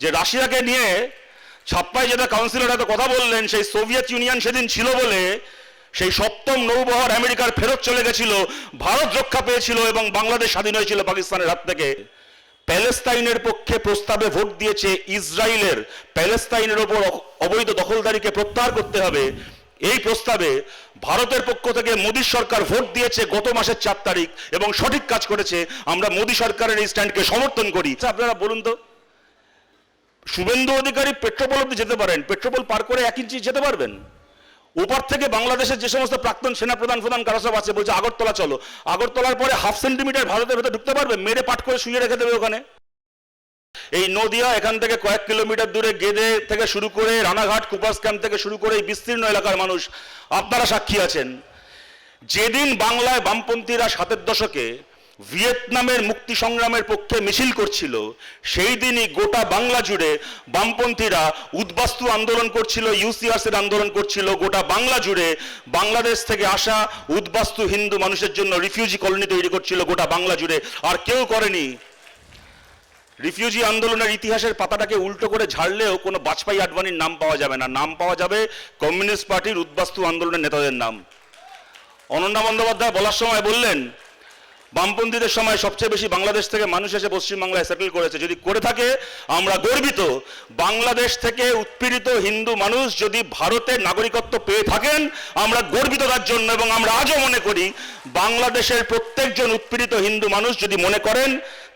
যে রাশিয়াকে নিয়ে ছাপ্পাই যেটা কাউন্সিলর এত কথা বললেন সেই সোভিয়েত ইউনিয়ন সেদিন ছিল বলে সেই সপ্তম নৌবহর আমেরিকার ফেরত চলে গেছিল ভারত রক্ষা পেয়েছিল এবং বাংলাদেশ স্বাধীন হয়েছিল পাকিস্তানের হাত থেকে। প্যালেস্তাইনের পক্ষে প্রস্তাবে ভোট দিয়েছে ইসরায়েলের। প্যালেস্তাইনের ওপর অবৈধ দখলদারিকে প্রত্যাহার করতে হবে। এই প্রস্তাবে ভারতের পক্ষ থেকে মোদী সরকার ভোট দিয়েছে গত মাসের চার তারিখ এবং সঠিক কাজ করেছে। আমরা মোদী সরকারের এই স্ট্যান্ডকে সমর্থন করি। আচ্ছা, আপনারা বলুন তো শুভেন্দু অধিকারী পেট্রোপল অব্দি যেতে পারেন, পেট্রোপল পার করে এক ইঞ্চি যেতে পারবেন? ওপার থেকে বাংলাদেশের যে সমস্ত প্রাক্তন সেনা প্রধান প্রধান কারা সব আছে, বলছে আগরতলা চলো। আগরতলার পরে হাফ সেন্টিমিটার ভারতের ভেতরে ঢুকতে পারবে? মেরে পাট করে শুয়ে রেখে দেবে ওখানে। এই নদিয়া, এখান থেকে কয়েক কিলোমিটার দূরে গেদে থেকে শুরু করে রানাঘাট, কুপাস ক্যাম্প থেকে শুরু করে এই বিস্তীর্ণ এলাকার মানুষ আপনারা সাক্ষী আছেন। যেদিন বাংলায় বামপন্থীরা সাতের দশকে ভিয়েতনামের মুক্তি সংগ্রামের পক্ষে মিছিল করছিল, সেই দিনই গোটা বাংলা জুড়ে বামপন্থীরা উদ্বাস্তু আন্দোলন করছিল, ইউসিআরসির আন্দোলন করছিল, গোটা বাংলা জুড়ে বাংলাদেশ থেকে আসা উদ্বাস্তু হিন্দু মানুষের জন্য রিফিউজি কলোনি তৈরি করছিল গোটা বাংলা জুড়ে। আর কেউ করেনি। রিফিউজি আন্দোলনের ইতিহাসের পাতাটাকে উল্টো করে ঝাড়লেও কোনো বাজপেয়ী আডবাণীর নাম পাওয়া যাবে না। নাম পাওয়া যাবে কমিউনিস্ট পার্টির উদ্বাস্তু আন্দোলনের নেতাদের নাম। অনন্যা বন্দ্যোপাধ্যায় বলার সময় বললেন বামপন্থীদের সময় সবচেয়ে বেশি বাংলাদেশ থেকে মানুষ এসে পশ্চিমবাংলায় সেটেল করেছে। যদি করে থাকে, আমরা গর্বিত। বাংলাদেশ থেকে উৎপীড়িত হিন্দু মানুষ যদি ভারতের নাগরিকত্ব পেয়ে থাকেন, আমরা গর্বিত তার জন্য এবং আমরা আজও মনে করি, বাংলাদেশের প্রত্যেকজন উৎপীড়িত হিন্দু মানুষ যদি মনে করেন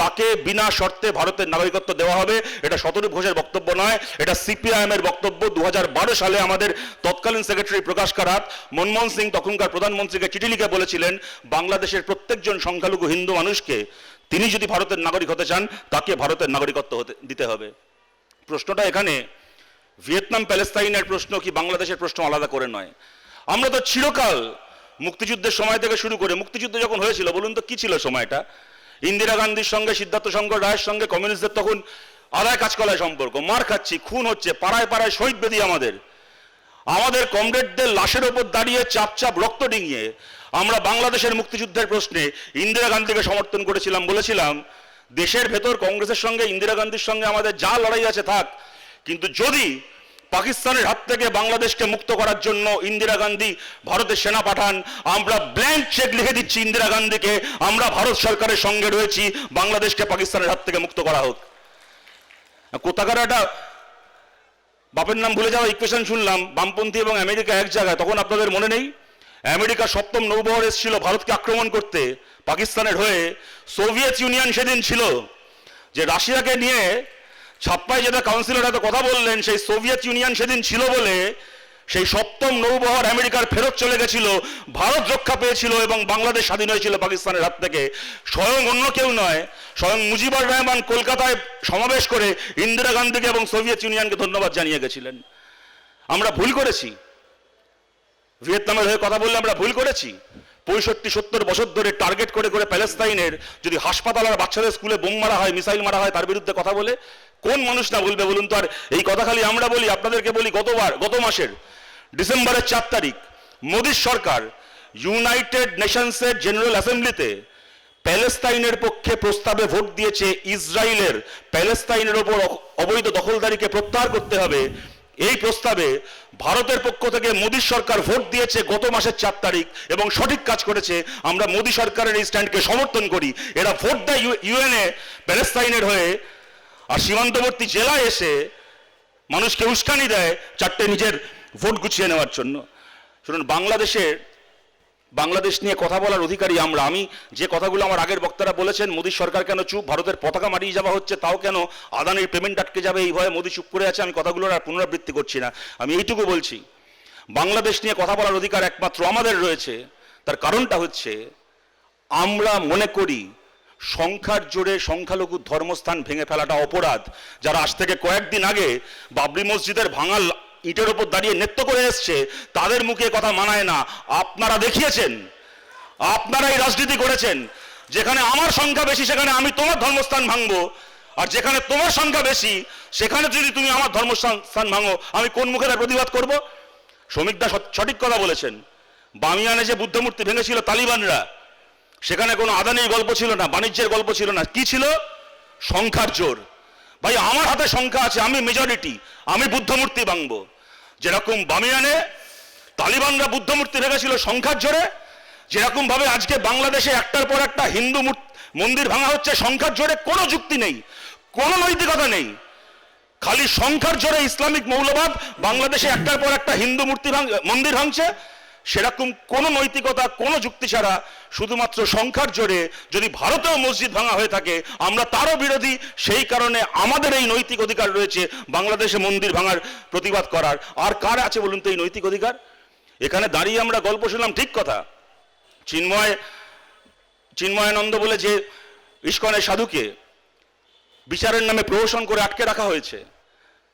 তাকে বিনা শর্তে ভারতের নাগরিকত্ব দেওয়া হবে। এটা শতরূপ ঘোষের বক্তব্য নয়, এটা সিপিআইএম এর বক্তব্য। দুহাজার বারো সালে আমাদের তৎকালীন সেক্রেটারি প্রকাশ কারাত মনমোহন সিং তখনকার প্রধানমন্ত্রীকে চিঠি লিখে বলেছিলেন, বাংলাদেশের প্রত্যেকজন সংখ্যালঘু হিন্দু মানুষকে তিনি যদি ভারতের নাগরিক হতে চান, তাকে ভারতের নাগরিকত্ব হতে, দিতে হবে। প্রশ্নটা এখানে, ভিয়েতনাম প্যালেস্তাইনের প্রশ্ন কি বাংলাদেশের প্রশ্ন আলাদা করে নয়। আমরা তো চিরকাল মুক্তিযুদ্ধের সময় থেকে শুরু করে, মুক্তিযুদ্ধ যখন হয়েছিল, বলুন তো কি ছিল সময়টা? ইন্দিরা গান্ধীর সঙ্গে, সিদ্ধার্থ শঙ্কর রায়ের সঙ্গে, কমিউনিস্টদের তখন আদায় কাজকলায় সম্পর্ক, মার খাচ্ছি, খুন হচ্ছে, পাড়ায় পাড়ায় শহীদ বেদি আমাদের। আমাদের কমরেডদের লাশের ওপর দাঁড়িয়ে চাপ চাপ রক্ত ডিঙিয়ে আমরা বাংলাদেশের মুক্তিযুদ্ধের প্রশ্নে ইন্দিরা গান্ধীকে সমর্থন করেছিলাম, বলেছিলাম, দেশের ভেতর কংগ্রেসের সঙ্গে, ইন্দিরা গান্ধীর সঙ্গে আমাদের যা লড়াই আছে থাক, কিন্তু যদি পাকিস্তানের হাত থেকে বাংলাদেশকে মুক্ত করার জন্য ইন্দিরা গান্ধী ভারতের সেনা পাঠান। আমরা ব্ল্যাঙ্ক চেক লিখে দিচ্ছি ইন্দিরা গান্ধীকে। আমরা ভারত সরকারের সঙ্গে রয়েছি। বাংলাদেশকে পাকিস্তানের হাত থেকে মুক্ত করা হোক। কোথাকার একটা বাপের নাম ভুলে যাওয়া ইকুয়েশন শুনলাম। বামপন্থী এবং আমেরিকা এক জায়গায়। তখন আপনাদের মনে নেই? আমেরিকা সপ্তম নৌবহর এসেছিল ভারতকে আক্রমণ করতে। পাকিস্তানের হয়ে সোভিয়েত ইউনিয়ন সেদিন ছিল যে রাশিয়াকে নিয়ে ছাপ্পাই যেটা কাউন্সিলর এত কথা বললেন, সেই সোভিয়েত ইউনিয়ন সেদিন ছিল বলে সেই সপ্তম নৌবহর আমেরিকার ফেরত চলে গেছিল, ভারত রক্ষা পেয়েছিল এবং বাংলাদেশ স্বাধীন হয়েছিল পাকিস্তানের হাত থেকে। স্বয়ং অন্য কেউ নয়, স্বয়ং মুজিবুর রহমান কলকাতায় সমাবেশ করে ইন্দিরা গান্ধীকে এবং সোভিয়েত ইউনিয়নকে ধন্যবাদ জানিয়ে গেছিলেন। আমরা ভুল করেছি। ভিয়েতনামের হয়ে কথা বললে আমরা ভুল করেছি। পঁয়ষট্টি, সত্তর বছর ধরে টার্গেট করে করে প্যালেস্তাইনের যদি হাসপাতাল আর বাচ্চাদের স্কুলে বোম মারা হয়, মিসাইল মারা হয়, তার বিরুদ্ধে কথা বলে, কোন মানুষ না বলবে বলুন তো? আর এই কথা খালি আমরা বলি, আপনাদেরকে বলি, গতবার, গত মাসের, ডিসেম্বরের চার তারিখ, মোদীর সরকার ইউনাইটেড নেশনসের জেনারেল অ্যাসেম্বলিতে প্যালেস্তাইনের পক্ষে প্রস্তাবে ভোট দিয়েছে ইসরায়েলের, প্যালেস্তাইনের ওপর অবৈধ দখলদারিকে প্রত্যাহার করতে হবে। এই প্রস্তাবে ভারতের পক্ষ থেকে মোদী সরকার ভোট দিয়েছে গত মাসের চার তারিখ এবং সঠিক কাজ করেছে। আমরা মোদী সরকারের এই স্ট্যান্ডকে সমর্থন করি। এরা ভোট দেয় ইউএনএ, প্যালেস্তাইনের হয়ে। আর সীমান্তবর্তী জেলায় এসে মানুষকে উস্কানি দেয় চারটে নিজের ভোট গুছিয়ে নেওয়ার জন্য। শুনুন, বাংলাদেশের বাংলাদেশ নিয়ে কথা বলার অধিকারী আমরা। আমি যে কথাগুলো আমার আগের বক্তারা বলেছেন, মোদী সরকার কেন চুপ, ভারতের পতাকা মারিয়ে যাওয়া হচ্ছে, তাও কেন আদানির পেমেন্ট আটকে যাবে, এই ভয়ে মোদী চুপ করে আছে, আমি কথাগুলোর আর পুনরাবৃত্তি করছি না। আমি এইটুকু বলছি, বাংলাদেশ নিয়ে কথা বলার অধিকার একমাত্র আমাদের রয়েছে। তার কারণটা হচ্ছে, আমরা মনে করি সংখ্যার জোরে সংখ্যালঘু ধর্মস্থান ভেঙে ফেলাটা অপরাধ, যারা আজ থেকে কয়েকদিন আগে বাবরি মসজিদের ভাঙাল ইটের ওপর দাঁড়িয়ে নৃত্য করে এসছে, তাদের মুখে কথা মানায় না। আপনারা দেখিয়েছেন আপনারা এই রাজনীতি করেছেন, যেখানে আমার সংখ্যা বেশি, সেখানে আমি তোমার ধর্মস্থান ভাঙবো, আর যেখানে তোমার সংখ্যা বেশি, সেখানে যদি তুমি আমার ধর্মস্থান স্থান ভাঙো, আমি কোন মুখে তার প্রতিবাদ করব? শ্রমিকদা সঠিক কথা বলেছেন। বামিয়ানে যে বুদ্ধমূর্তি ভেঙেছিল তালিবানরা, সেখানে কোনো আদানির গল্প ছিল না, বাণিজ্যের গল্প ছিল না। কি ছিল? সংখ্যার জোর। ভাই, আমার হাতে সংখ্যা আছে, আমি মেজরিটি আমি বুদ্ধমূর্তি ভাঙবো। যেরকম বামিয়ানে তালিবানরা বুদ্ধমূর্তি ভেঙেছিল সংখ্যার জোরে যেরকম ভাবে আজকে বাংলাদেশে একটার পর একটা হিন্দু মন্দির ভাঙা হচ্ছে সংখ্যার জোরে, কোনো যুক্তি নেই, কোনো নৈতিকতা নেই। খালি সংখ্যার জোরে ইসলামিক মৌলবাদ, বাংলাদেশে একটার পর একটা হিন্দু মূর্তি মন্দির ভাঙছে সেরকম কোনো নৈতিকতা, কোনো যুক্তি ছাড়া শুধুমাত্র সংখ্যার জোরে যদি ভারতেও মসজিদ ভাঙা হয়ে থাকে, আমরা তারও বিরোধী। সেই কারণে আমাদের এই নৈতিক অধিকার রয়েছে বাংলাদেশে মন্দির ভাঙার প্রতিবাদ করার। আর কার আছে বলুন তো এই নৈতিক অধিকার? এখানে দাঁড়িয়ে আমরা গল্প শুনলাম, ঠিক কথা। চিন্ময়, চিন্ময়ানন্দ বলে যে ইস্কনের সাধুকে বিচারের নামে প্রহসন করে আটকে রাখা হয়েছে,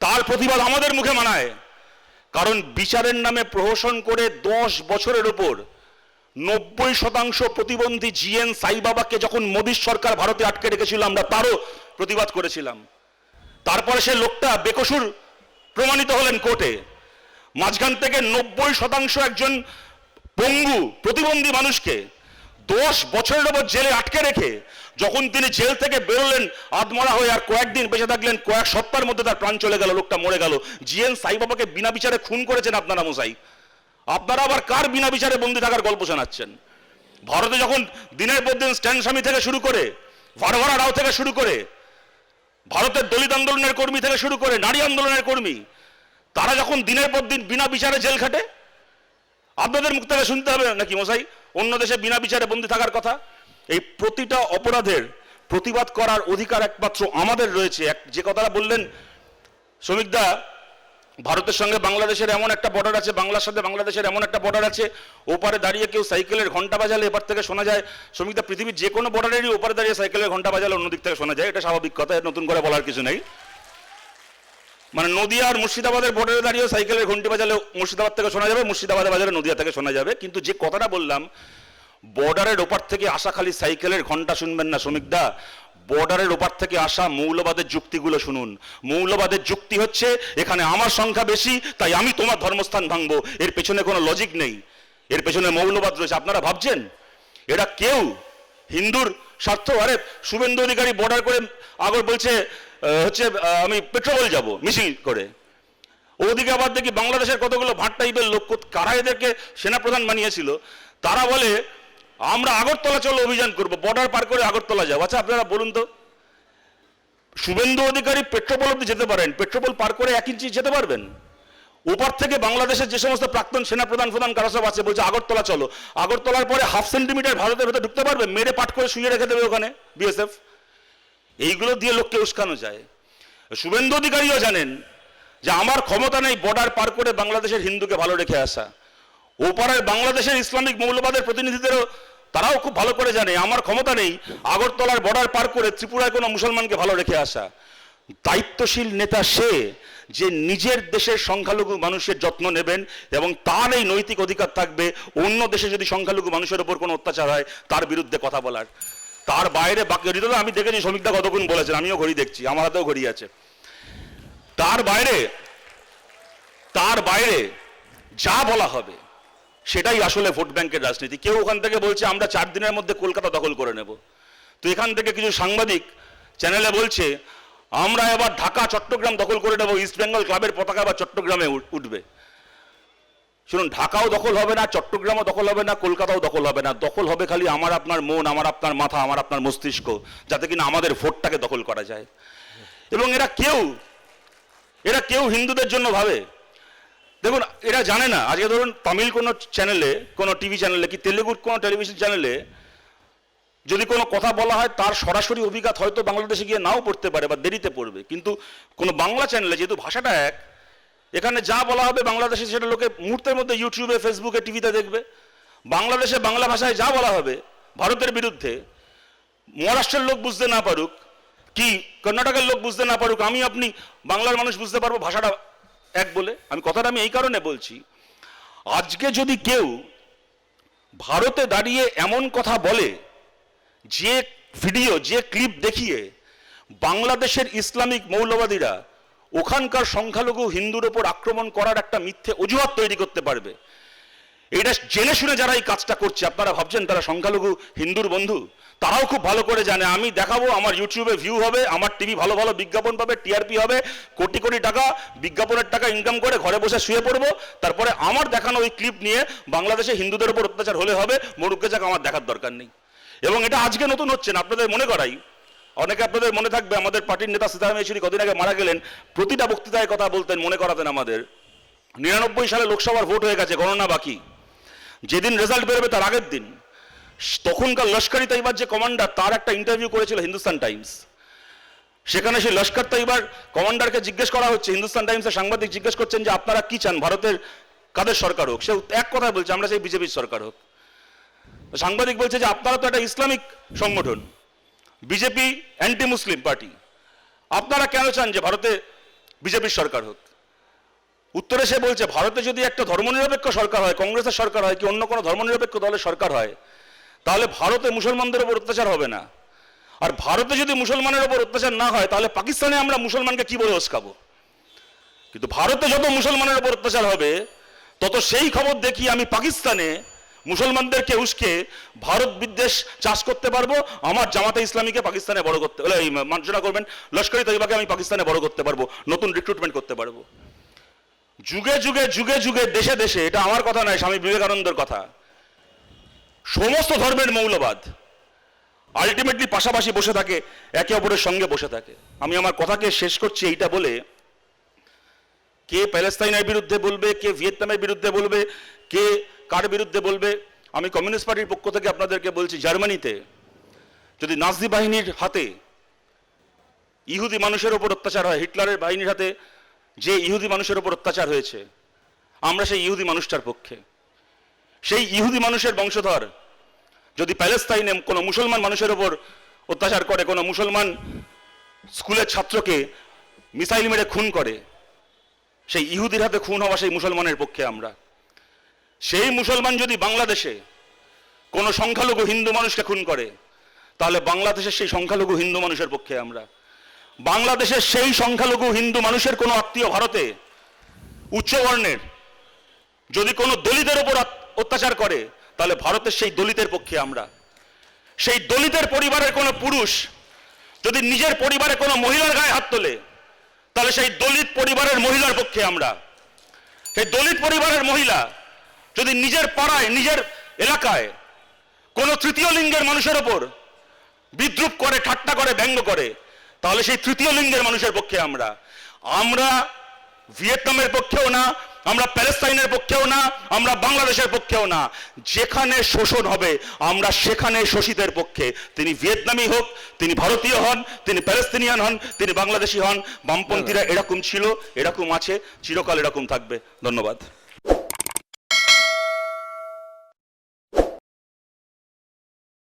তার প্রতিবাদ আমাদের মুখে মানায়। কারণ বিচারের নামে প্রহসন করে দশ বছরের ওপর নব্বই শতাংশ প্রতিবন্ধী জিএন সাইবাবাকে যখন মোদীর সরকার ভারতে আটকে রেখেছিল, আমরা তারও প্রতিবাদ করেছিলাম। তারপরে সে লোকটা বেকসুর প্রমাণিত হলেন কোর্টে। মাঝখান থেকে নব্বই শতাংশ একজন পঙ্গু, প্রতিবন্ধী মানুষকে দশ বছরের ওপর জেলে আটকে রেখে যখন তিনি জেল থেকে বেরোলেন, আধমরা হয়ে আর কয়েকদিন বেঁচে থাকলেন, কয়েক সপ্তাহের মধ্যে তার প্রাণ চলে গেল, লোকটা মরে গেল। জিএন সাইবাবাকে বিনা বিচারে খুন করেছেন আপনারা মশাই। আপনারা আবার কার বিনা বিচারে বন্দি থাকার গল্প শোনাচ্ছেন? ভারতে যখন দিনের পর দিন স্ট্যান্ড স্বামী থেকে শুরু করে, ভারভারা রাও থেকে শুরু করে, ভারতের দলিত আন্দোলনের কর্মী থেকে শুরু করে, নারী আন্দোলনের কর্মী, তারা যখন দিনের পর দিন বিনা বিচারে জেল খাটে? আপনাদের মুখ থেকে শুনতে হবে নাকি মশাই? অন্য দেশে বিনা বিচারে বন্দী থাকার কথা? এই প্রতিটা অপরাধের প্রতিবাদ করার অধিকার একমাত্র আমাদের রয়েছে। এক যে কথাটা বললেন শ্রমিকদা, ভারতের সঙ্গে বাংলাদেশের এমন একটা বর্ডার আছে, বাংলার সাথে বাংলাদেশের এমন একটা বর্ডার আছে, ওপারে দাঁড়িয়ে কেউ সাইকেলের ঘণ্টা বাজালে এপার থেকে শোনা যায়, শ্রমিকদা, পৃথিবীর যে কোনো বর্ডারেরই ওপারে দাঁড়িয়ে সাইকেলের ঘণ্টা বাজালে অন্য দিক থেকে শোনা যায়। এটা স্বাভাবিক কথা, নতুন করে বলার কিছু নেই। মানে নদিয়া আর মুর্শিদাবাদের বর্ডারে দাঁড়িয়ে সাইকেলের ঘন্টি বাজালে মুর্শিদাবাদ থেকে শোনা যাবে, মুর্শিদাবাদের বাজারে নদিয়া থেকে শোনা যাবে। কিন্তু যে কথাটা বললাম বর্ডারের ওপার থেকে আসা খালি সাইকেলের ঘণ্টা শুনবেন না শ্রমিকদা বর্ডারের ওপার থেকে আসা মৌলবাদের যুক্তিগুলো শুনুন। মৌলবাদের যুক্তি হচ্ছে, এখানে আমার সংখ্যা বেশি, তাই আমি তোমার ধর্মস্থান ভাঙবো। এর পেছনে কোনো লজিক নেই। এর পেছনে মৌলবাদ রয়েছে। আপনারা ভাবছেন, এরা কেউ? হিন্দুর স্বার্থ? আরে, শুভেন্দু অধিকারী বর্ডার করে আগর বলছে হচ্ছে আমি পেট্রোল যাব, মিছিল করে। ওদিকে আবার দেখি বাংলাদেশের কতগুলো ভাট টাইপের লোক কারা এদেরকে সেনাপ্রধান বানিয়েছিল, তারা বলে, আমরা আগরতলা চলো অভিযান করব বর্ডার পার করে আগরতলা যাব। আচ্ছা আপনারা বলুন তো, শুভেন্দু অধিকারী পেট্রোপল অব্দি যেতে পারেন? পেট্রোপল পার করে এক ইঞ্চি যেতে পারবেন? ওপার থেকে বাংলাদেশের যে সমস্ত প্রাক্তন সেনাপ্রধান প্রধান কারা সব আছে, বলছে, আগরতলা চলো। আগরতলার পরে হাফ সেন্টিমিটার ভারতের ভেতরে ঢুকতে পারবে? মেরে পাট করে শুয়ে রেখে দেবে ওখানে বিএসএফ এইগুলো দিয়ে লোককে উস্কানো যায়। শুভেন্দু অধিকারীও জানেন যে আমার ক্ষমতা নেই বর্ডার পার করে বাংলাদেশের হিন্দুকে ভালো রেখে আসা। ওপারের বাংলাদেশের ইসলামিক মৌলবাদের প্রতিনিধিদেরও তারাও খুব ভালো করে জানে, আমার ক্ষমতা নেই আগরতলার বর্ডার পার করে ত্রিপুরায় কোনো মুসলমানকে ভালো রেখে আসা। দায়িত্বশীল নেতা সে যে নিজের দেশের সংখ্যালঘু মানুষের যত্ন নেবেন এবং তার এই নৈতিক অধিকার থাকবে, অন্য দেশে যদি সংখ্যালঘু মানুষের ওপর কোনো অত্যাচার হয়, তার বিরুদ্ধে কথা বলার। তার বাইরে বাকি হৃদয় আমি দেখেছি শ্রমিকদা কতক্ষণ বলেছেন, আমিও ঘড়ি দেখছি, আমার হাতেও ঘড়ি আছে। তার বাইরে তার বাইরে যা বলা হবে, সেটাই আসলে ভোট ব্যাংকের রাজনীতি। কেউ ওখান থেকে বলছে, আমরা চার দিনের মধ্যে কলকাতা দখল করে নেব। তো এখান থেকে কিছু সাংবাদিক চ্যানেলে বলছে, আমরা এবার ঢাকা, চট্টগ্রাম দখল করে নেব ইস্ট বেঙ্গল ক্লাবের পতাকা আবার চট্টগ্রামে উঠবে। শুনুন, ঢাকাও দখল হবে না, চট্টগ্রামও দখল হবে না, কলকাতাও দখল হবে না। দখল হবে খালি আমার আপনার মন, আমার আপনার মাথা, আমার আপনার মস্তিষ্ক, যাতে কিনা আমাদের ভোটটাকে দখল করা যায়। এবং এরা কেউ এরা কেউ হিন্দুদের জন্য ভাবে। দেখুন, এরা জানে না, আজকে ধরুন তামিল কোনো চ্যানেলে, কোনো টিভি চ্যানেলে কি তেলেগুর কোনো টেলিভিশন চ্যানেলে যদি কোনো কথা বলা হয়, তার সরাসরি অভিজ্ঞতা হয়তো বাংলাদেশে গিয়ে নাও পড়তে পারে বা দেরিতে পড়বে। কিন্তু কোনো বাংলা চ্যানেলে, যেহেতু ভাষাটা এক এখানে যা বলা হবে বাংলাদেশে সেটা লোকে মুহূর্তের মধ্যে ইউটিউবে, ফেসবুকে, টিভিতে দেখবে। বাংলাদেশে বাংলা ভাষায় যা বলা হবে ভারতের বিরুদ্ধে, মহারাষ্ট্রের লোক বুঝতে না পারুক, কি কর্ণাটকের লোক বুঝতে না পারুক, আমি আপনি বাংলার মানুষ বুঝতে পারব ভাষাটা এক বলে। আমি কথাটা আমি এই কারণে বলছি, আজকে যদি কেউ ভারতে দাঁড়িয়ে এমন কথা বলে, যে ভিডিও যে ক্লিপ দেখিয়ে বাংলাদেশের ইসলামিক মৌলবাদীরা ওখানকার সংখ্যালঘু হিন্দুর ওপর আক্রমণ করার একটা মিথ্যে অজুহাত তৈরি করতে পারবে। এটা জেনে শুনে যারা এই কাজটা করছে, আপনারা ভাবছেন তারা সংখ্যালঘু হিন্দুর বন্ধু? তারাও খুব ভালো করে জানে। আমি দেখাবো, আমার ইউটিউবে ভিউ হবে, আমার টিভি ভালো ভালো বিজ্ঞাপন পাবে টিআরপি হবে, কোটি কোটি টাকা বিজ্ঞাপনের টাকা ইনকাম করে ঘরে বসে শুয়ে পড়ব। তারপরে আমার দেখানো ওই ক্লিপ নিয়ে বাংলাদেশে হিন্দুদের উপর অত্যাচার হলে হবে মরুকে যাক, আমার দেখার দরকার নেই। এবং এটা আজকে নতুন হচ্ছে না, আপনাদের মনে করাই অনেকে আপনাদের মনে থাকবে, আমাদের পার্টির নেতা সীতারাম ইয়েচুরি কদিন আগে মারা গেলেন, প্রতিটা বক্তৃতায় কথা বলতেন, মনে করাতেন আমাদের। নিরানব্বই সালে লোকসভার ভোট হয়ে গেছে, গণনা বাকি। যেদিন রেজাল্ট বেরোবে তার আগের দিন। তখনকার লস্করি তাইবার যে কমান্ডার তার একটা ইন্টারভিউ করেছিল হিন্দুস্তান টাইমস। সেখানে সেই লস্কর তাইবার কমান্ডারকে জিজ্ঞেস করা হচ্ছে, হিন্দুস্তান টাইমসের সাংবাদিক জিজ্ঞেস করছেন যে, আপনারা কি চান, ভারতের কাদের সরকার হোক? সে এক কথা বলছে, আমরা সেই বিজেপির সরকার হোক। সাংবাদিক বলছে যে, আপনারা তো একটা ইসলামিক সংগঠন। BJP anti Muslim party. আপনারা কেন চান যে ভারতে বিজেপির সরকার হোক? উত্তরে সে বলছে, ভারতে যদি একটা ধর্মনিরপেক্ষ সরকার হয়, কংগ্রেসের সরকার হয়, কি অন্য কোনো ধর্মনিরপেক্ষ দলের সরকার হয়, তাহলে ভারতে মুসলমানদের উপর অত্যাচার হবে না। আর ভারতে যদি মুসলমানের উপর অত্যাচার না হয়, তাহলে পাকিস্তানে আমরা মুসলমানকে কি বলে উস্কাবো? কিন্তু ভারতে যত মুসলমানের উপর অত্যাচার হবে, তত সেই খবর দেখি আমি পাকিস্তানে মুসলমানদেরকে উস্কে ভারত বিদ্বেষ চাষ করতে পারব, আমার জামাতে ইসলামীকে পাকিস্তানে বড় করতে মার্জনা করবেন লস্করি তৈবাকে আমি পাকিস্তানে বড় করতে পারব, নতুন রিক্রুটমেন্ট করতে পারব। যুগে যুগে যুগে যুগে, দেশে দেশে, এটা আমার কথা নয়, স্বামী বিবেকানন্দের কথা, সমস্ত ধর্মের মৌলবাদ আলটিমেটলি পাশাপাশি বসে থাকে, একে অপরের সঙ্গে বসে থাকে। আমি আমার কথাকে শেষ করছি এইটা বলে, কে প্যালেস্তাইনের বিরুদ্ধে বলবে, কে ভিয়েতনামের বিরুদ্ধে বলবে, কে কার বিরুদ্ধে বলবে? আমি কমিউনিস্ট পার্টির পক্ষ থেকে আপনাদেরকে বলছি, জার্মানিতে যদি নাজি বাহিনীর হাতে ইহুদি মানুষের ওপর অত্যাচার হয়, হিটলারের বাহিনীর হাতে যে ইহুদি মানুষের ওপর অত্যাচার হয়েছে, আমরা সেই ইহুদি মানুষটার পক্ষে। সেই ইহুদি মানুষের বংশধর যদি প্যালেস্তাইনে কোনো মুসলমান মানুষের ওপর অত্যাচার করে, কোনো মুসলমান স্কুলের ছাত্রকে মিসাইল মেরে খুন করে, সেই ইহুদির হাতে খুন হওয়া সেই মুসলমানের পক্ষে আমরা। সেই মুসলমান যদি বাংলাদেশে কোনো সংখ্যালঘু হিন্দু মানুষকে খুন করে, তাহলে বাংলাদেশের সেই সংখ্যালঘু হিন্দু মানুষের পক্ষে আমরা। বাংলাদেশের সেই সংখ্যালঘু হিন্দু মানুষের কোনো আত্মীয় ভারতে উচ্চবর্ণের যদি কোনো দলিতের ওপর অত্যাচার করে, তাহলে ভারতের সেই দলিতের পক্ষে আমরা। সেই দলিতের পরিবারের কোনো পুরুষ যদি নিজের পরিবারে কোনো মহিলার গায়ে হাত তোলে, তাহলে সেই দলিত পরিবারের মহিলার পক্ষে আমরা। সেই দলিত পরিবারের মহিলা যদি নিজের পাড়ায় নিজের এলাকায় কোনো তৃতীয় লিঙ্গের মানুষের ওপর বিদ্রুপ করে ঠাট্টা করে ব্যঙ্গ করে তাহলে সেই তৃতীয় লিঙ্গের মানুষের পক্ষে আমরা। আমরা ভিয়েতনামের পক্ষেও না আমরা প্যালেস্তাইনের পক্ষেও না আমরা বাংলাদেশের পক্ষেও না। যেখানে শোষণ হবে আমরা সেখানে শোষিতের পক্ষে। তিনি ভিয়েতনামি হোক তিনি ভারতীয় হন তিনি প্যালেস্তিনিয়ান হন তিনি বাংলাদেশি হন বামপন্থীরা এরকম ছিল এরকম আছে চিরকাল এরকম থাকবে। ধন্যবাদ।